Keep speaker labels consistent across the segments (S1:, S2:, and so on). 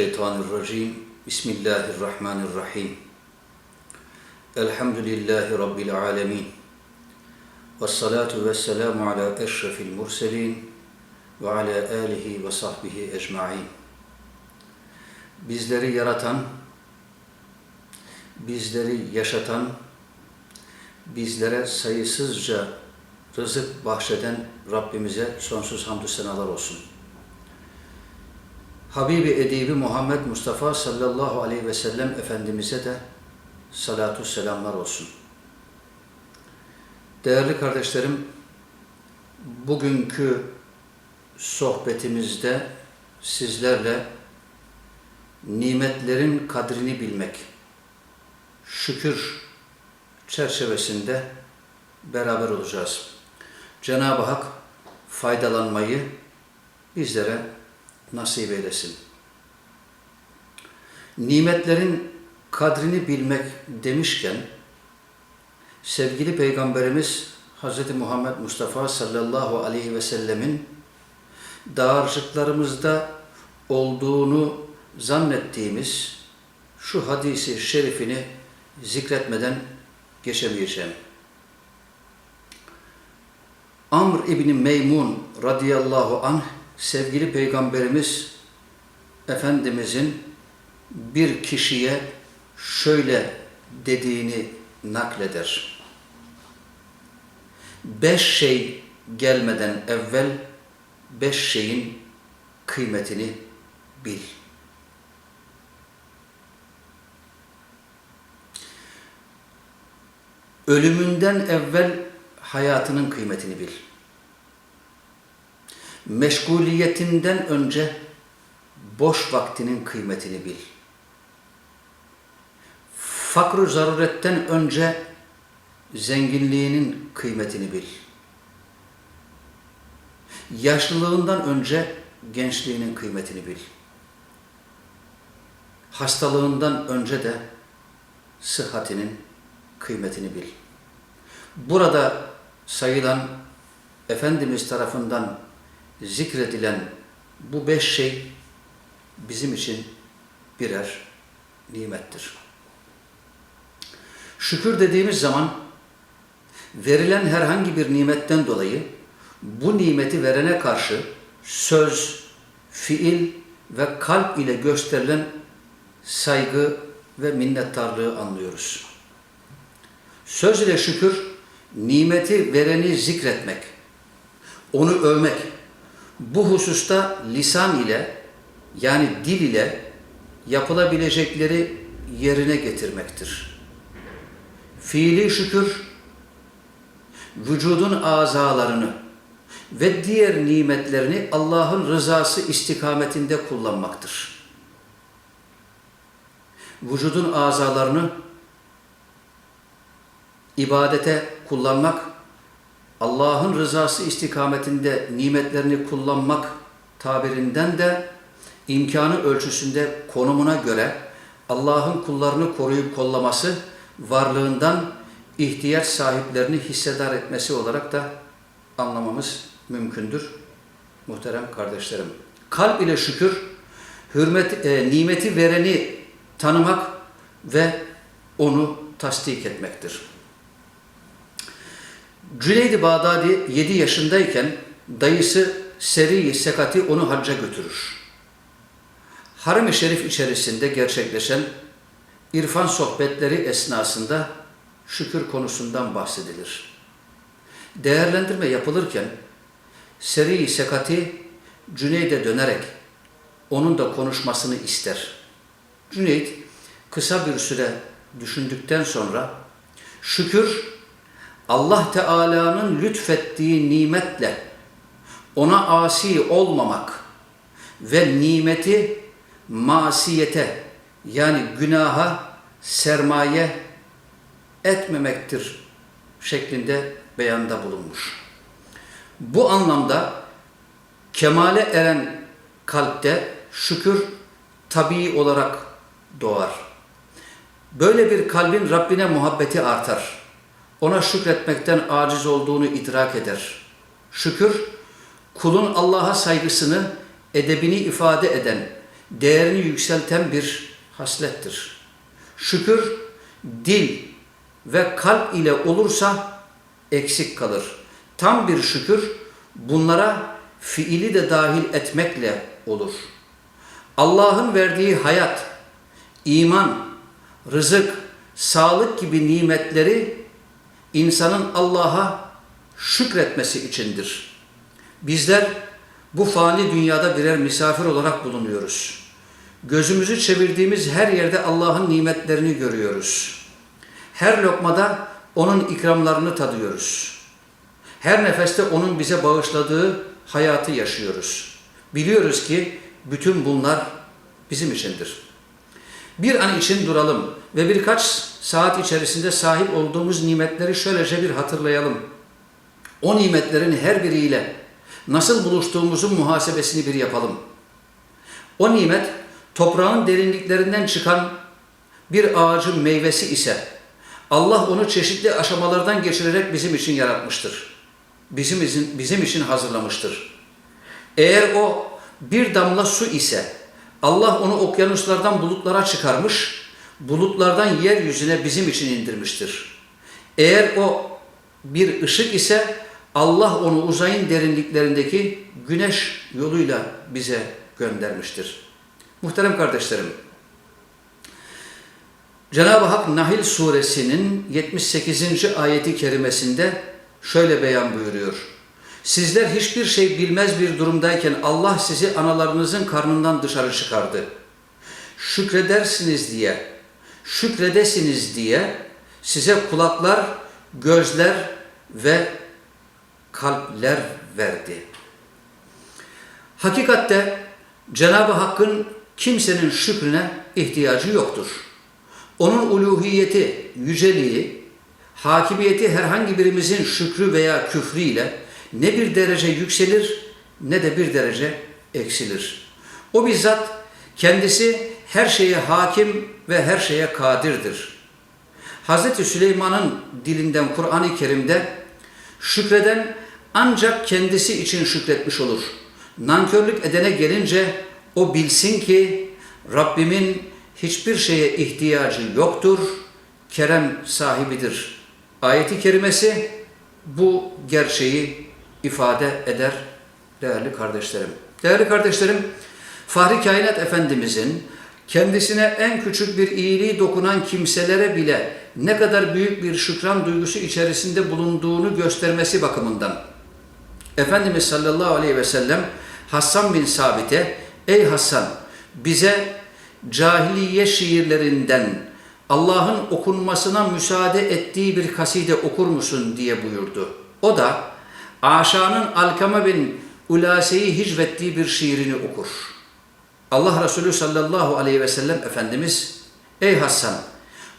S1: Mineşşeytanirracim. Bismillahirrahmanirrahim. Elhamdülillahi Rabbil alemin. Ve salatu ve selamu ala eşrefil murselin ve ala alihi ve sahbihi ecma'in. Bizleri yaratan, bizleri yaşatan, bizlere sayısızca rızık bahşeden Rabbimize sonsuz hamdü senalar olsun. Habibi Edibi Muhammed Mustafa sallallahu aleyhi ve sellem Efendimiz'e de salatu selamlar olsun. Değerli kardeşlerim, bugünkü sohbetimizde sizlerle nimetlerin kadrini bilmek, şükür çerçevesinde beraber olacağız. Cenab-ı Hak faydalanmayı bizlere nasip eylesin. Nimetlerin kadrini bilmek demişken sevgili Peygamberimiz Hz. Muhammed Mustafa sallallahu aleyhi ve sellemin dağarcıklarımızda olduğunu zannettiğimiz şu hadisi şerifini zikretmeden geçemeyeceğim. Amr İbni Meymun radıyallahu anh sevgili Peygamberimiz Efendimizin bir kişiye şöyle dediğini nakleder. Beş şey gelmeden evvel beş şeyin kıymetini bil. Ölümünden evvel hayatının kıymetini bil meşguliyetinden önce boş vaktinin kıymetini bil. Fakr-ı zaruretten önce zenginliğinin kıymetini bil. Yaşlılığından önce gençliğinin kıymetini bil. Hastalığından önce de sıhhatinin kıymetini bil. Burada sayılan Efendimiz tarafından zikredilen bu beş şey bizim için birer nimettir. Şükür dediğimiz zaman verilen herhangi bir nimetten dolayı bu nimeti verene karşı söz, fiil ve kalp ile gösterilen saygı ve minnettarlığı anlıyoruz. Söz ile şükür, nimeti vereni zikretmek, onu övmek, bu hususta lisan ile yani dil ile yapılabilecekleri yerine getirmektir. Fiili şükür, vücudun azalarını ve diğer nimetlerini Allah'ın rızası istikametinde kullanmaktır. Vücudun azalarını ibadete kullanmak Allah'ın rızası istikametinde nimetlerini kullanmak tabirinden de imkanı ölçüsünde konumuna göre Allah'ın kullarını koruyup kollaması, varlığından ihtiyaç sahiplerini hissedar etmesi olarak da anlamamız mümkündür muhterem kardeşlerim. Kalp ile şükür, hürmet, e, nimeti vereni tanımak ve onu tasdik etmektir. Cüneyd-i Bağdadi 7 yaşındayken dayısı Seri-i Sekati onu hacca götürür. Harem-i Şerif içerisinde gerçekleşen irfan sohbetleri esnasında şükür konusundan bahsedilir. Değerlendirme yapılırken Seri-i Sekati Cüneyd'e dönerek onun da konuşmasını ister. Cüneyd kısa bir süre düşündükten sonra şükür Allah Teala'nın lütfettiği nimetle ona asi olmamak ve nimeti masiyete yani günaha sermaye etmemektir şeklinde beyanda bulunmuş. Bu anlamda kemale eren kalpte şükür tabii olarak doğar. Böyle bir kalbin Rabbine muhabbeti artar ona şükretmekten aciz olduğunu idrak eder. Şükür, kulun Allah'a saygısını, edebini ifade eden değerini yükselten bir haslettir. Şükür dil ve kalp ile olursa eksik kalır. Tam bir şükür bunlara fiili de dahil etmekle olur. Allah'ın verdiği hayat, iman, rızık, sağlık gibi nimetleri insanın Allah'a şükretmesi içindir. Bizler bu fani dünyada birer misafir olarak bulunuyoruz. Gözümüzü çevirdiğimiz her yerde Allah'ın nimetlerini görüyoruz. Her lokmada onun ikramlarını tadıyoruz. Her nefeste onun bize bağışladığı hayatı yaşıyoruz. Biliyoruz ki bütün bunlar bizim içindir. Bir an için duralım ve birkaç saat içerisinde sahip olduğumuz nimetleri şöylece bir hatırlayalım. O nimetlerin her biriyle nasıl buluştuğumuzun muhasebesini bir yapalım. O nimet toprağın derinliklerinden çıkan bir ağacın meyvesi ise Allah onu çeşitli aşamalardan geçirerek bizim için yaratmıştır. Bizim için, bizim için hazırlamıştır. Eğer o bir damla su ise Allah onu okyanuslardan bulutlara çıkarmış, bulutlardan yeryüzüne bizim için indirmiştir. Eğer o bir ışık ise Allah onu uzayın derinliklerindeki güneş yoluyla bize göndermiştir. Muhterem kardeşlerim, Cenab-ı Hak Nahil suresinin 78. ayeti kerimesinde şöyle beyan buyuruyor. Sizler hiçbir şey bilmez bir durumdayken Allah sizi analarınızın karnından dışarı çıkardı. Şükredersiniz diye, şükredesiniz diye size kulaklar, gözler ve kalpler verdi. Hakikatte Cenab-ı Hakk'ın kimsenin şükrüne ihtiyacı yoktur. Onun uluhiyeti, yüceliği, hakimiyeti herhangi birimizin şükrü veya küfrüyle ne bir derece yükselir ne de bir derece eksilir. O bizzat kendisi her şeye hakim ve her şeye kadirdir. Hz. Süleyman'ın dilinden Kur'an-ı Kerim'de şükreden ancak kendisi için şükretmiş olur. Nankörlük edene gelince o bilsin ki Rabbimin hiçbir şeye ihtiyacı yoktur, kerem sahibidir. Ayeti kerimesi bu gerçeği ifade eder değerli kardeşlerim. Değerli kardeşlerim, Fahri Kainat Efendimizin kendisine en küçük bir iyiliği dokunan kimselere bile ne kadar büyük bir şükran duygusu içerisinde bulunduğunu göstermesi bakımından Efendimiz sallallahu aleyhi ve sellem Hassan bin Sabit'e ey Hassan bize cahiliye şiirlerinden Allah'ın okunmasına müsaade ettiği bir kaside okur musun diye buyurdu. O da Aşa'nın Alkama bin Ulase'yi hicvettiği bir şiirini okur. Allah Resulü sallallahu aleyhi ve sellem Efendimiz Ey Hasan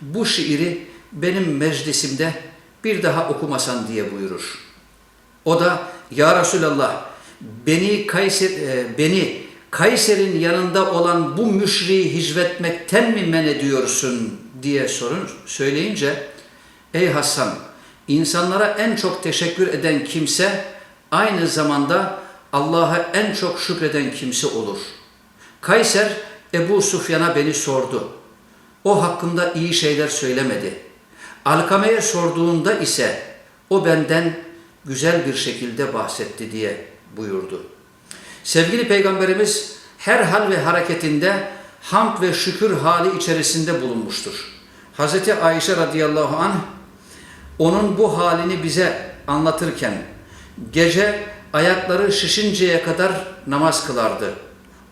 S1: bu şiiri benim meclisimde bir daha okumasan diye buyurur. O da Ya Resulallah beni Kayser, e, beni Kayser'in yanında olan bu müşriyi hicvetmekten mi men ediyorsun diye sorun söyleyince Ey Hasan insanlara en çok teşekkür eden kimse aynı zamanda Allah'a en çok şükreden kimse olur. Kayser Ebu Sufyan'a beni sordu. O hakkında iyi şeyler söylemedi. Alkame'ye sorduğunda ise o benden güzel bir şekilde bahsetti diye buyurdu. Sevgili Peygamberimiz her hal ve hareketinde hamd ve şükür hali içerisinde bulunmuştur. Hz. Ayşe radıyallahu anh onun bu halini bize anlatırken gece ayakları şişinceye kadar namaz kılardı.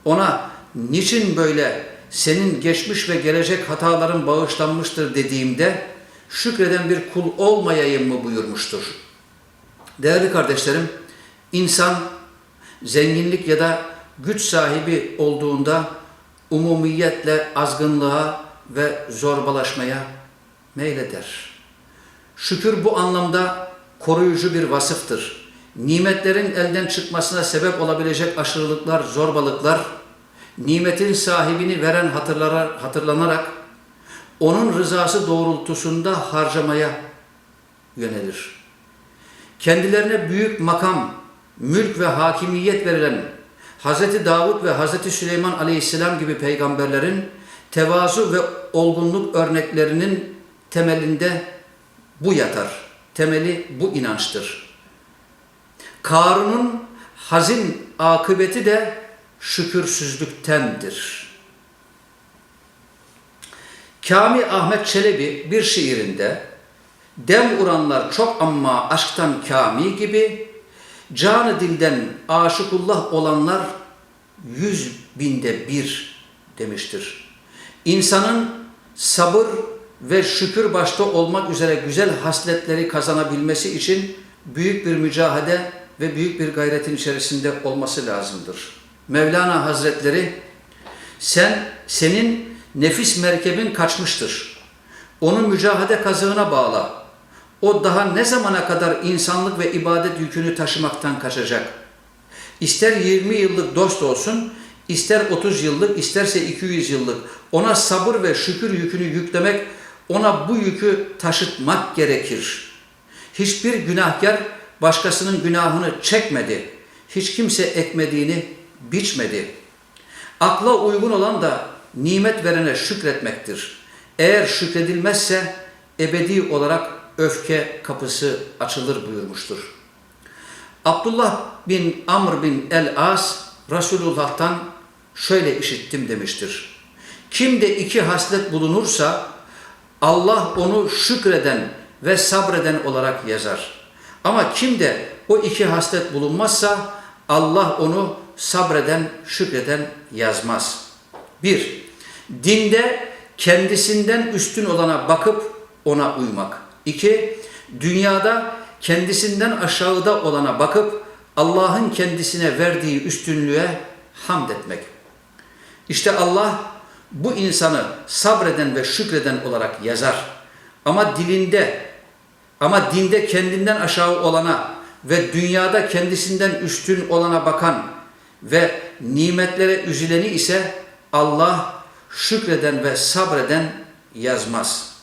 S1: Ona niçin böyle senin geçmiş ve gelecek hataların bağışlanmıştır dediğimde şükreden bir kul olmayayım mı buyurmuştur. Değerli kardeşlerim, insan zenginlik ya da güç sahibi olduğunda umumiyetle azgınlığa ve zorbalaşmaya meyleder. Şükür bu anlamda koruyucu bir vasıftır. Nimetlerin elden çıkmasına sebep olabilecek aşırılıklar, zorbalıklar, nimetin sahibini veren hatırlanarak onun rızası doğrultusunda harcamaya yönelir. Kendilerine büyük makam, mülk ve hakimiyet verilen Hz. Davud ve Hz. Süleyman aleyhisselam gibi peygamberlerin tevazu ve olgunluk örneklerinin temelinde bu yatar. Temeli bu inançtır. Karun'un hazin akıbeti de şükürsüzlüktendir. Kami Ahmet Çelebi bir şiirinde dem vuranlar çok amma aşktan kami gibi canı dilden aşıkullah olanlar yüz binde bir demiştir. İnsanın sabır ve şükür başta olmak üzere güzel hasletleri kazanabilmesi için büyük bir mücahede ve büyük bir gayretin içerisinde olması lazımdır. Mevlana Hazretleri sen senin nefis merkebin kaçmıştır. Onu mücahede kazığına bağla. O daha ne zamana kadar insanlık ve ibadet yükünü taşımaktan kaçacak? İster 20 yıllık dost olsun, ister 30 yıllık, isterse 200 yıllık. Ona sabır ve şükür yükünü yüklemek, ona bu yükü taşıtmak gerekir. Hiçbir günahkar başkasının günahını çekmedi. Hiç kimse ekmediğini biçmedi. Akla uygun olan da nimet verene şükretmektir. Eğer şükredilmezse ebedi olarak öfke kapısı açılır buyurmuştur. Abdullah bin Amr bin el-As Resulullah'tan şöyle işittim demiştir. Kimde iki haslet bulunursa Allah onu şükreden ve sabreden olarak yazar. Ama kimde o iki haslet bulunmazsa Allah onu sabreden, şükreden yazmaz. Bir, dinde kendisinden üstün olana bakıp ona uymak. İki, dünyada kendisinden aşağıda olana bakıp Allah'ın kendisine verdiği üstünlüğe hamd etmek. İşte Allah bu insanı sabreden ve şükreden olarak yazar. Ama dilinde, ama dinde kendinden aşağı olana ve dünyada kendisinden üstün olana bakan ve nimetlere üzüleni ise Allah şükreden ve sabreden yazmaz.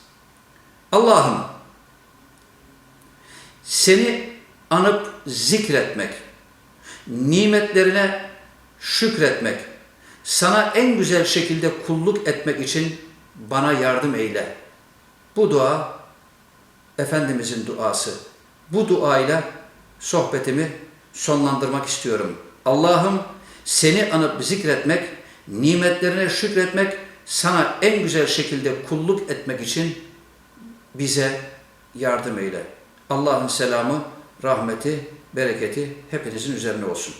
S1: Allah'ım seni anıp zikretmek, nimetlerine şükretmek, sana en güzel şekilde kulluk etmek için bana yardım eyle. Bu dua Efendimizin duası. Bu duayla sohbetimi sonlandırmak istiyorum. Allah'ım seni anıp zikretmek, nimetlerine şükretmek, sana en güzel şekilde kulluk etmek için bize yardım eyle. Allah'ın selamı, rahmeti, bereketi hepinizin üzerine olsun.